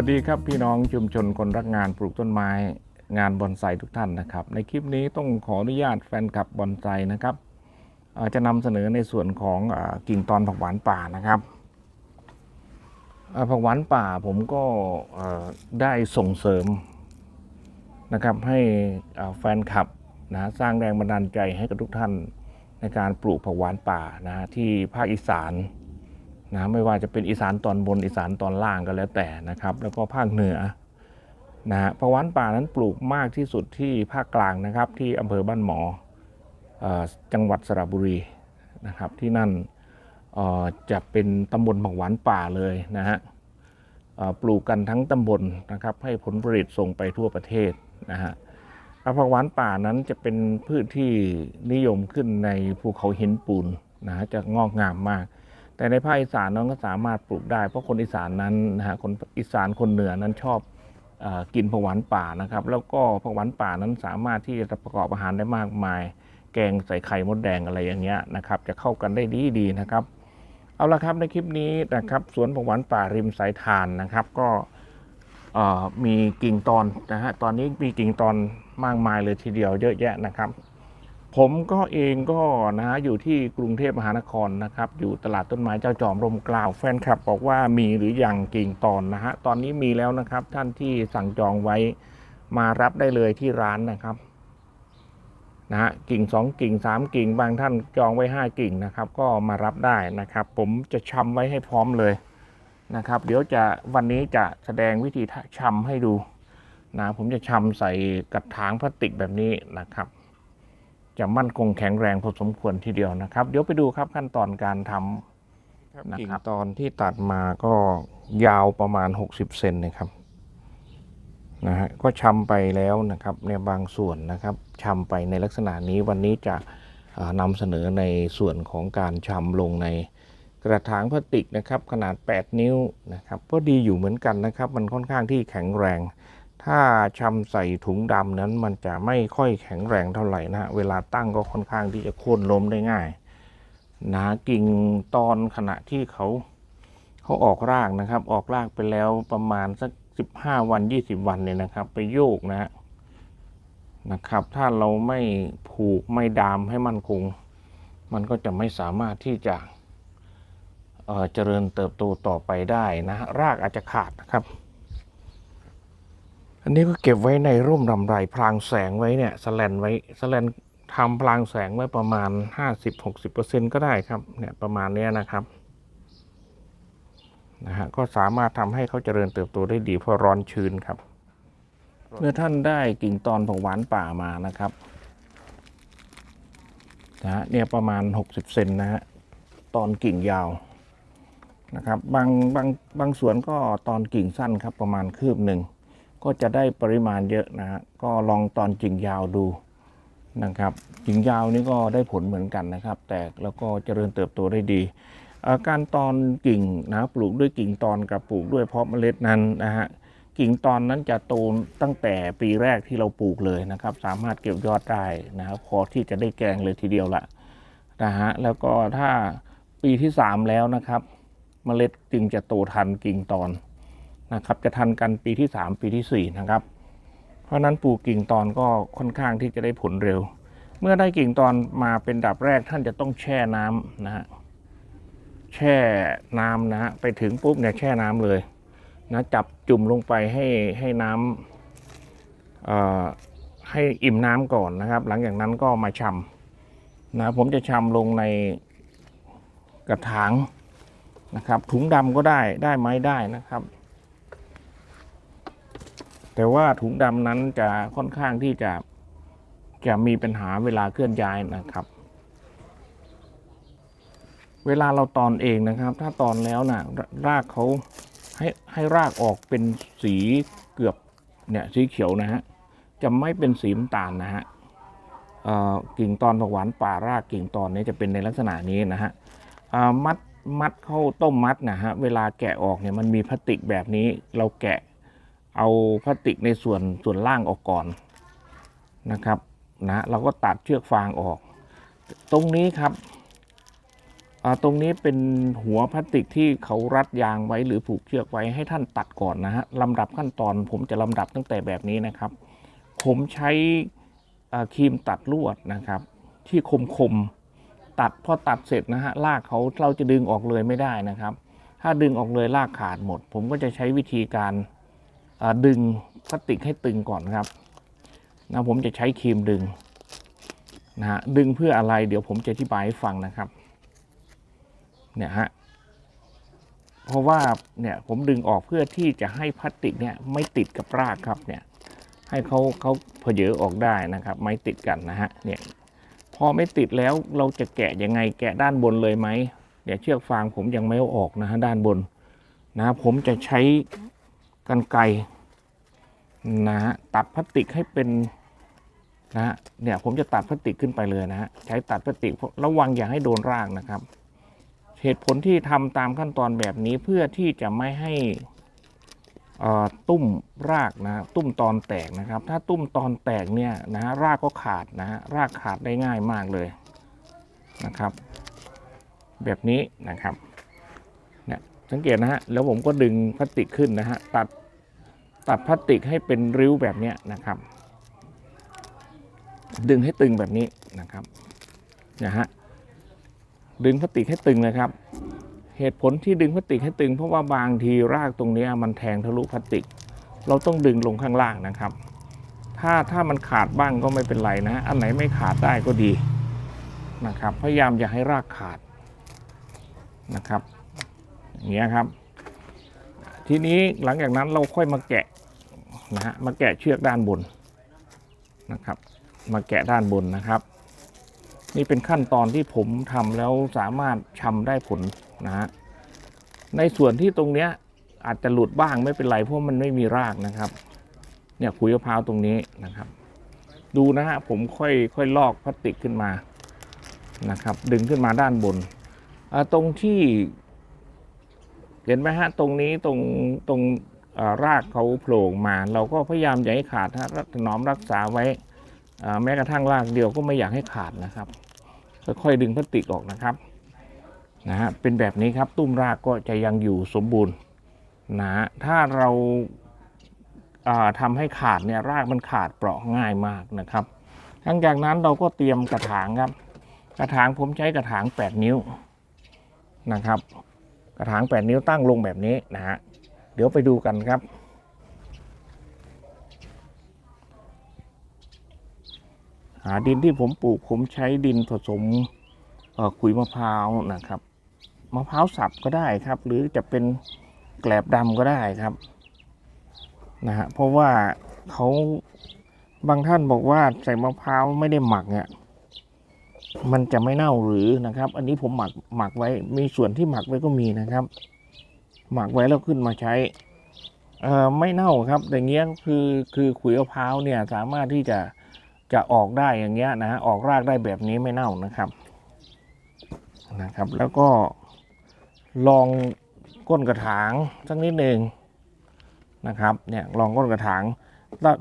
วัสดีครับพี่น้องชุมชนคนรักงานปลูกต้นไม้ งานบอนไซทุกท่านนะครับ ในคลิปนี้ต้องขออนุญาตแฟนคลับบอนไซนะครับจะนำเสนอในส่วนของอกิ่งตอนผักหวานป่านะครับผักหวานป่าผมก็ได้ส่งเสริมนะครับให้แฟนคลับนะสร้างแรงบันดาลใจให้กับทุกท่านในการปลูกผักหวานป่านะที่ภาคอีสาน นะไม่ว่าจะเป็นอีสานตอนบนอีสานตอนล่างก็แล้วแต่นะครับ แล้วก็ภาคเหนือนะฮะผักหวานป่านั้นปลูกมากที่สุดที่ภาคกลางนะครับ ที่อำเภอบ้านหมออจังหวัดสระบุรีนะครับ ที่นั่นจะเป็นตำบลผักหวานป่าเลยนะฮะปลูกกันทั้งตำบลนะครับ ให้ผลผลิตส่งไปทั่วประเทศนะฮะแล้วผักหวานป่านั้นจะเป็นพืชที่นิยมขึ้นในภูเขาหินปูนนะฮะจะงอกงามมาก แต่ในภาคอีสานน้องก็สามารถปลูกได้ เพราะคนอีสานนั้นนะฮะคนอีสานคนเหนือนั้นชอบอกินผักหวานป่านะครับ แล้วก็ผักหวานป่านั้นสามารถที่จะประกอบอาหารได้มากมาย แกงใส่ไข่มดแดงอะไรอย่างเงี้ยนะครับจะเข้ากันได้ดีดีนะครับ เอาละครับในคลิปนี้นะครับสวนผักหวานป่าริมสายทานนะครับ ก็มีกิ่งตอนนะฮะตอนนี้มีกิ่งตอนมากมายเลยทีเดียวเยอะแยะนะครับ ผมก็เองก็นะอยู่ที่กรุงเทพมหานครนะครับ อยู่ตลาดต้นไม้เจ้าจอมรมกล้าวแฟนคลับ บอกว่ามีหรืออยังกิ่งตอนนะฮะตอนนี้มีแล้วนะครับ ท่านที่สั่งจองไว้มารับได้เลยที่ร้านนะครับนะฮะกิ่งสองกิ่งสามกิ่ง บางท่านจองไว้ห้ากิ่งนะครับ ก็มารับได้นะครับ ผมจะชำไว้ให้พร้อมเลยนะครับ เดี๋ยวจะวันนี้จะแสดงวิธีชำให้ดูนะผมจะชำใส่กระถางพลาสติกแบบนี้นะครับ จะมั่นคงแข็งแรงพอสมควรทีเดียวนะครับ เดี๋ยวไปดูครับขั้นตอนการทำนะครับตอนที่ตัดมาก็ยาวประมาณ 60 เซนนะครับนะฮะก็ชำไปแล้วนะครับในบางส่วนนะครับชำไปในลักษณะนี้วันนี้จะเอ่อนำเสนอในส่วนของการชำลงในกระถางพลาสติกนะครับ ขนาด 8 นิ้วนะครับก็ดีอยู่เหมือนกันนะครับ มันค่อนข้างที่แข็งแรง ถ้าชำใส่ถุงดำนั้นมันจะไม่ค่อยแข็งแรงเท่าไหร่นะฮะเวลาตั้งก็ค่อนข้างที่จะโค่นล้มได้ง่ายนะกิ่งตอนขณะที่เขาเขาออกรากนะครับ ออกรากไปแล้วประมาณสักสิบห้าวันยี่สิบวันเนี่ยนะครับ ไปโยกนะนะครับ ถ้าเราไม่ผูกไม่ดามให้มั่นคง มันก็จะไม่สามารถที่จะเเจริญเติบโตต่อไปได้นะฮะรากอาจจะขาดนะครับ อันนี้ก็เก็บไว้ในร่มรำไรพรางแสงไว้เนี่ยสแลนไว้สแลนทำพรางแสงไว้ประมาณ 50-60%ก็ได้ครับเนี่ยประมาณเนี้ยนะครับนะฮะก็สามารถทำให้เขาเจริญเติบโตได้ดีเพราะร้อนชื้นครับ เมื่อท่านได้กิ่งตอนผักหวานป่ามานะครับนะฮะเนี่ยประมาณ 60 เซนนะฮะตอนกิ่งยาวนะครับบางบางบางสวนก็ตอนกิ่งสั้นครับประมาณคืบหนึ่ง ก็จะได้ปริมาณเยอะนะฮะก็ลองตอนกิ่งยาวดูนะครับกิ่งยาวนี่ก็ได้ผลเหมือนกันนะครับ แตกแล้วก็เจริญเติบโตได้ดีการตอนกิ่งนะปลูกด้วยกิ่งตอนกับปลูกด้วยเพาะเมล็ดนั้นนะฮะกิ่งตอนนั้นจะโตตั้งแต่ปีแรกที่เราปลูกเลยนะครับ สามารถเก็บยอดได้นะครับพอที่จะได้แกงเลยทีเดียวละนะฮะแล้วก็ถ้าปีที่สามแล้วนะครับ เมล็ดจึงจะโตทันกิ่งตอน นะครับ จะทันกันปีที่ 3 ปีทีสี่4 นะครับ เพราะฉะนั้นปลูกกิ่งตอนก็ค่อนข้างที่จะได้ผลเร็ว เมื่อได้กิ่งตอนมาเป็นดับแรกท่านจะต้องแช่น้ำนะฮะแช่น้ำนะฮะไปถึงปุ๊บเนี่ยแช่น้ำเลยนะจับจุ่มลงไปให้ให้น้ำเอ่อให้อิ่มน้ำก่อนนะครับ หลังจากนั้นก็มาชำนะผมจะชำลงในกระถางนะครับถุงดำก็ได้ได้ไหมได้นะครับ แต่ว่าถุงดำนั้นจะค่อนข้างที่จะจะมีปัญหาเวลาเคลื่อนย้ายนะครับ เวลาเราตอนเองนะครับ ถ้าตอนแล้วนะรรากเขาให้ให้รากออกเป็นสีเกือบเนี่ยสีเขียวนะฮะจะไม่เป็นสีน้ำตาลนะฮะกิ่งตอนผักหวานป่ารากกิ่งตอนนี้จะเป็นในลักษณะนี้นะฮะมัดมัดเข้าต้มมัดนะฮะเวลาแกะออกเนี่ยมันมีพลาสติกแบบนี้เราแกะ เอาพลาสติกในส่วนส่วนล่างออกก่อนนะครับนะเราก็ตัดเชือกฟางออก ตรงนี้ครับตรงนี้เป็นหัวพลาสติกที่เขารัดยางไว้หรือผูกเชือกไว้ให้ท่านตัดก่อนนะฮะลำดับขั้นตอนผมจะลำดับตั้งแต่แบบนี้นะครับ ผมใช้ครีมตัดลวดนะครับ ที่คมคมตัดพอตัดเสร็จนะฮะลากเขาเราจะดึงออกเลยไม่ได้นะครับ ถ้าดึงออกเลยลากขาดหมด ผมก็จะใช้วิธีการ ดึงพลาสติกให้ตึงก่อนครับนะผมจะใช้ครีมดึงนะฮะดึงเพื่ออะไรเดี๋ยวผมจะอธิบายให้ฟังนะครับเนี่ยฮะเพราะว่าเนี่ยผมดึงออกเพื่อที่จะให้พลาสติกเนี่ยไม่ติดกับรากครับเนี่ยให้เขาเขาเพเยอออกได้นะครับ ไม่ติดกันนะฮะเนี่ยพอไม่ติดแล้วเราจะแกะยังไงแกะด้านบนเลยไหมเดี๋ยวเชือกฟางผมยังไม่เอาออกนะฮะด้านบนนะผมจะใช้ กันไกนะฮะตัดพลาสติกให้เป็นนะฮะเนี่ยผมจะตัดพลาสติกขึ้นไปเลยนะฮะใช้ตัดพลาสติกระวังอย่าให้โดนรากนะครับ เหตุผลที่ทำตามขั้นตอนแบบนี้เพื่อที่จะไม่ให้อ่อตุ้มรากนะตุ้มตอนแตกนะครับ ถ้าตุ้มตอนแตกเนี่ยนะรากก็ขาดนะฮะรากขาดได้ง่ายมากเลยนะครับ แบบนี้นะครับเนี่ย สังเกตนะฮะแล้วผมก็ดึงพลาสติกขึ้นนะฮะตัดตัดพลาสติกให้เป็นริ้วแบบนี้นะครับ ดึงให้ตึงแบบนี้นะครับนะฮะดึงพลาสติกให้ตึงนะครับ เหตุผลที่ดึงพลาสติกให้ตึง เพราะว่าบางทีรากตรงนี้มันแทงทะลุพลาสติก เราต้องดึงลงข้างล่างนะครับ ถ้าถ้ามันขาดบ้างก็ไม่เป็นไรนะอันไหนไม่ขาดได้ก็ดีนะครับ พยายามอย่าให้รากขาดนะครับ อย่างเงี้ยครับ ทีนี้หลังจากนั้นเราค่อยมาแกะนะฮะมาแกะเชือกด้านบนนะครับ มาแกะด้านบนนะครับ นี่เป็นขั้นตอนที่ผมทำแล้วสามารถชำได้ผลนะฮะในส่วนที่ตรงเนี้ยอาจจะหลุดบ้างไม่เป็นไรเพราะมันไม่มีรากนะครับ เนี่ยขุยมะพร้าวตรงนี้นะครับ ดูนะฮะผมค่อยค่อยลอกพลาสติกขึ้นมานะครับ ดึงขึ้นมาด้านบนตรงที่ เห็นไหมฮะตรงนี้ตรงตรงรากเขาโผล่มา เราก็พยายามอย่าให้ขาดฮะถนอมรักษาไว้แม้กระทั่งรากเดียวก็ไม่อยากให้ขาดนะครับค่อยๆดึงพลาสติกออกนะครับนะฮะเป็นแบบนี้ครับตุ้มรากก็จะยังอยู่สมบูรณ์นะถ้าเราอ่าทำให้ขาดเนี่ยรากมันขาดเปราะง่ายมากนะครับหลังจากนั้นเราก็เตรียมกระถางครับ กระถางผมใช้กระถาง 8 นิ้วนะครับ กระถาง 8 นิ้วตั้งลงแบบนี้นะฮะเดี๋ยวไปดูกันครับหาดินที่ผมปลูกผมใช้ดินผสมขุยมะพร้าวนะครับมะพร้าวสับก็ได้ครับ หรือจะเป็นแกลบดำก็ได้ครับนะฮะเพราะว่าเขาบางท่านบอกว่าใส่มะพร้าวไม่ได้หมักเนี่ย มันจะไม่เน่าหรือนะครับ อันนี้ผมหมักหมักไว้ มีส่วนที่หมักไว้ก็มีนะครับ หมักไว้แล้วขึ้นมาใช้เอ่อไม่เน่าครับอย่างเงี้ยคือคือขุยมะพร้าวเนี่ยสามารถที่จะจะออกได้อย่างเงี้ยนะฮะออกรากได้แบบนี้ไม่เน่านะครับนะครับ แล้วก็ลองก้นกระถางสักนิดหนึ่งนะครับเนี่ยลองก้นกระถาง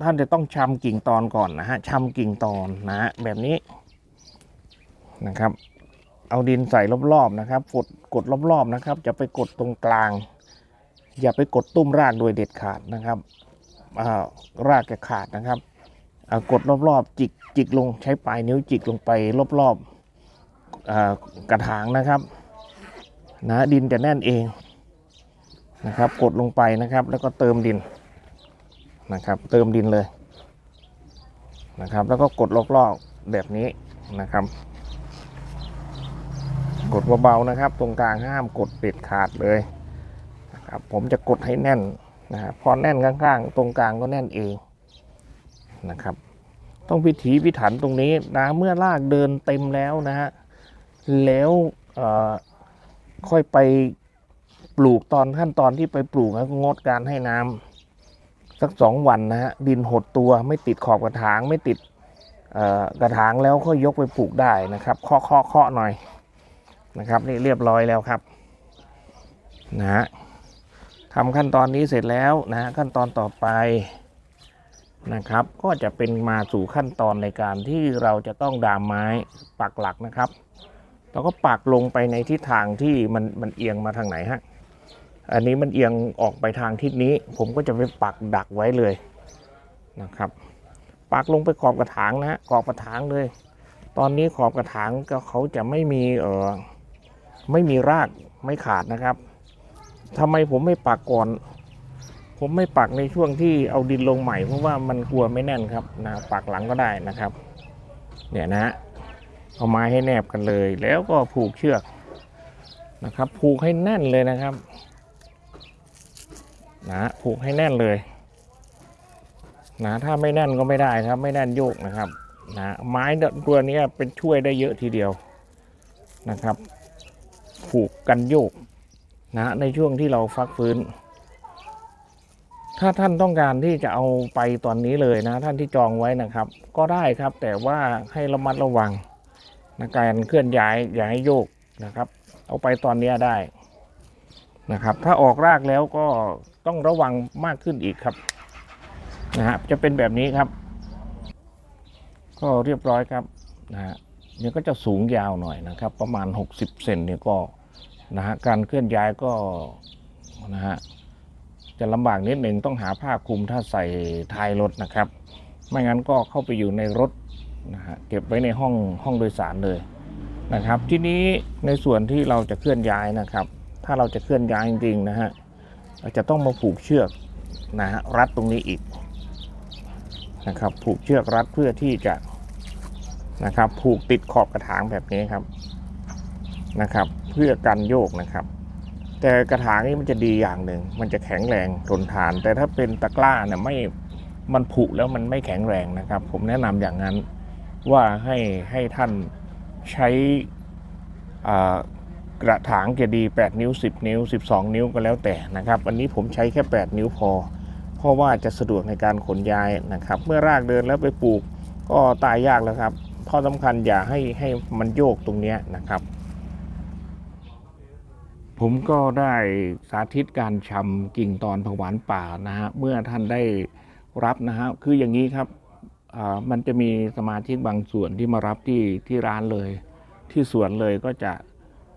ท่านจะต้องชำกิ่งตอนก่อนนะฮะชำกิ่งตอนนะฮะแบบนี้ นะครับ เอาดินใส่รอบๆนะครับ กดกดรอบๆนะครับจะไปกดตรงกลาง อย่าไปกดตุ้มรากโดยเด็ดขาดนะครับารากจะขาดนะครับกดรอบๆจิกจิกลงใช้ปลายนิ้วจิกลงไปรอบๆกระถางนะครับนะดินจะแน่นเองนะครับ กดลงไปนะครับ แล้วก็เติมดินนะครับ เติมดินเลยนะครับ แล้วก็กดรอบๆแบบนี้นะครับ กดเบาๆนะครับ ตรงกลางห้ามกดเด็ดขาดเลยนะครับผมจะกดให้แน่นนะครับพอแน่นข้างๆ ตรงกลางก็แน่นเองนะครับ ต้องพิถีพิถันตรงนี้นะเมื่อรากเดินเต็มแล้วนะฮะแล้วเอ่อค่อยไปปลูกตอนขั้นตอนที่ไปปลูกแล้วงดการให้น้ำสักสองวันนะฮะดินหดตัวไม่ติดขอบกระถางไม่ติดกระถางแล้วก็ยกไปปลูกได้นะครับเคาะเคาะเคาะหน่อย นะครับนี่เรียบร้อยแล้วครับนะฮะทำขั้นตอนนี้เสร็จแล้วนะขั้นตอนต่อไปนะครับ ก็จะเป็นมาสู่ขั้นตอนในการที่เราจะต้องดามไม้ปักหลักนะครับเราก็ปักลงไปในทิศทางที่มันมันเอียงมาทางไหนฮะอันนี้มันเอียงออกไปทางทิศนี้ ผมก็จะไปปักดักไว้เลยนะครับปักลงไปขอบกระถางนะฮะขอบกระถางเลย ตอนนี้ขอบกระถางก็เขาจะไม่มีเออ ไม่มีรากไม่ขาดนะครับทำไมผมไม่ปักก่อน ผมไม่ปักในช่วงที่เอาดินลงใหม่เพราะว่ามันกลัวไม่แน่นครับนะปักหลังก็ได้นะครับ เนี่ยนะเอาไม้ให้แนบกันเลย แล้วก็ผูกเชือกนะครับ ผูกให้แน่นเลยนะครับนะผูกให้แน่นเลยนะถ้าไม่แน่นก็ไม่ได้ครับ ไม่แน่นโยกนะครับนะไม้ตัวนี้เป็นช่วยได้เยอะทีเดียวนะครับ กันโยกนะในช่วงที่เราฟักฟื้น ถ้าท่านต้องการที่จะเอาไปตอนนี้เลยนะ ท่านที่จองไว้นะครับ ก็ได้ครับแต่ว่าให้ระมัดระวังนะการเคลื่อนย้ายอย่าให้โยกนะครับ เอาไปตอนนี้ได้นะครับ ถ้าออกรากแล้วก็ต้องระวังมากขึ้นอีกครับนะฮะจะเป็นแบบนี้ครับ ก็เรียบร้อยครับนะฮะเนี่ยก็จะสูงยาวหน่อยนะครับ ประมาณ 60เซนเนี่ยก็ นะฮะการเคลื่อนย้ายก็นะฮะจะลำบากนิดหนึ่งต้องหาผ้าคลุมถ้าใส่ท้ายรถนะครับ ไม่งั้นก็เข้าไปอยู่ในรถนะฮะเก็บไว้ในห้องห้องโดยสารเลยนะครับ ที่นี้ในส่วนที่เราจะเคลื่อนย้ายนะครับ ถ้าเราจะเคลื่อนย้ายจริงๆนะฮะจะต้องมาผูกเชือกนะฮะรัดตรงนี้อีกนะครับ ผูกเชือกรัดเพื่อที่จะนะครับ ผูกติดขอบกระถางแบบนี้ครับนะครับ พื่อกันโยกนะครับ แต่กระถางนี้มันจะดีอย่างหนึ่ง มันจะแข็งแรงทนทาน แต่ถ้าเป็นตะกร้าเนี่ยไม่มันผุแล้วมันไม่แข็งแรงนะครับ ผมแนะนำอย่างนั้นว่าให้ให้ท่านใช้กระถางจะดี 8 นิ้ว 10 นิ้ว 12 นิ้วก็แล้วแต่นะครับอันนี้ผมใช้แค่ 8 นิ้วพอ เพราะว่าจะสะดวกในการขนย้ายนะครับ เมื่อรากเดินแล้วไปปลูกก็ตายยากแล้วครับข้อสำคัญอย่าให้ให้มันโยกตรงเนี้ยนะครับ ผมก็ได้สาธิตการชำกิ่งตอนผักหวานป่านะฮะเมื่อท่านได้รับนะฮะคืออย่างนี้ครับอ่ามันจะมีสมาชิกบางส่วนที่มารับที่ที่ร้านเลย ที่สวนเลยก็จะ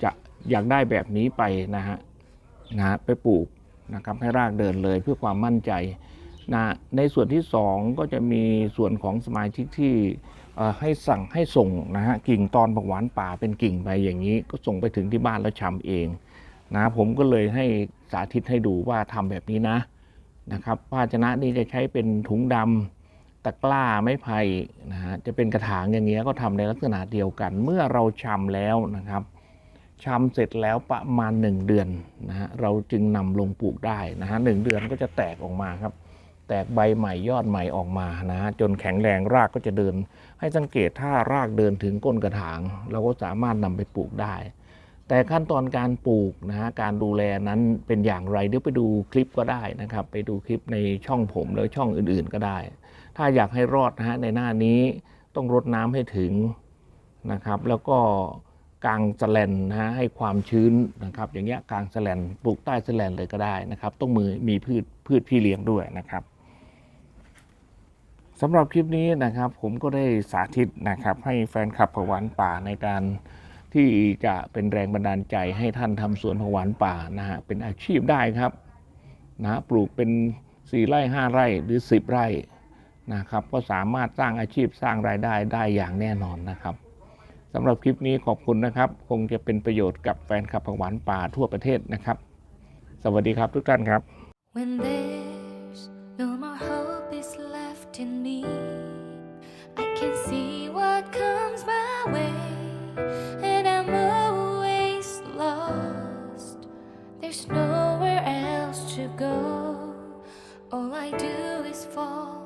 จะอยากได้แบบนี้ไปนะฮะนะฮะไปปลูกนะครับให้รากเดินเลยเพื่อความมั่นใจนะในส่วนที่สองก็จะมีส่วนของสมาชิกที่อ่อให้สั่งให้ส่งนะฮะกิ่งตอนผักหวานป่าเป็นกิ่งไปอย่างนี้ ก็ส่งไปถึงที่บ้านแล้วชำเอง นะผมก็เลยให้สาธิตให้ดูว่าทำแบบนี้นะนะครับภาชนะนี่จะใช้เป็นถุงดำตะกร้าไม้ไผ่นะฮะจะเป็นกระถางอย่างเงี้ยก็ทำในลักษณะเดียวกัน เมื่อเราชำแล้วนะครับชำเสร็จแล้วประมาณ 1 เดือนนะฮะเราจึงนำลงปลูกได้นะฮะหนึ่งเดือนก็จะแตกออกมาครับ แตกใบใหม่ยอดใหม่ออกมานะฮะจนแข็งแรงรากก็จะเดิน ให้สังเกตถ้ารากเดินถึงก้นกระถาง เราก็สามารถนำไปปลูกได้ แต่ขั้นตอนการปลูกนะฮะการดูแลนั้นเป็นอย่างไรเดี๋ยวไปดูคลิปก็ได้นะครับ ไปดูคลิปในช่องผมแล้วช่องอื่นๆก็ได้ ถ้าอยากให้รอดนะฮะในหน้านี้ต้องรดน้ำให้ถึงนะครับ แล้วก็กางสแลนนะฮะให้ความชื้นนะครับ อย่างเงี้ยกางสแลนปลูกใต้สแลนเลยก็ได้นะครับ ต้องมือมีพืชพืชพี่เลี้ยงด้วยนะครับสำหรับคลิปนี้นะครับ ผมก็ได้สาธิตนะครับ ให้แฟนคลับผวานป่าในการ ที่จะเป็นแรงบันดาลใจให้ท่านทำสวนผักหวานป่านะฮะเป็นอาชีพได้ครับนะปลูกเป็น4ไร่5ไร่หรือ10ไร่นะครับก็สามารถสร้างอาชีพสร้างรายได้ได้อย่างแน่นอนนะครับสำหรับคลิปนี้ขอบคุณนะครับ คงจะเป็นประโยชน์กับแฟนคลับผักหวานป่าทั่วประเทศนะครับ สวัสดีครับทุกท่านครับ When there's no more hope is left in me, I can see what comes my way, There's nowhere else to go. All I do is fall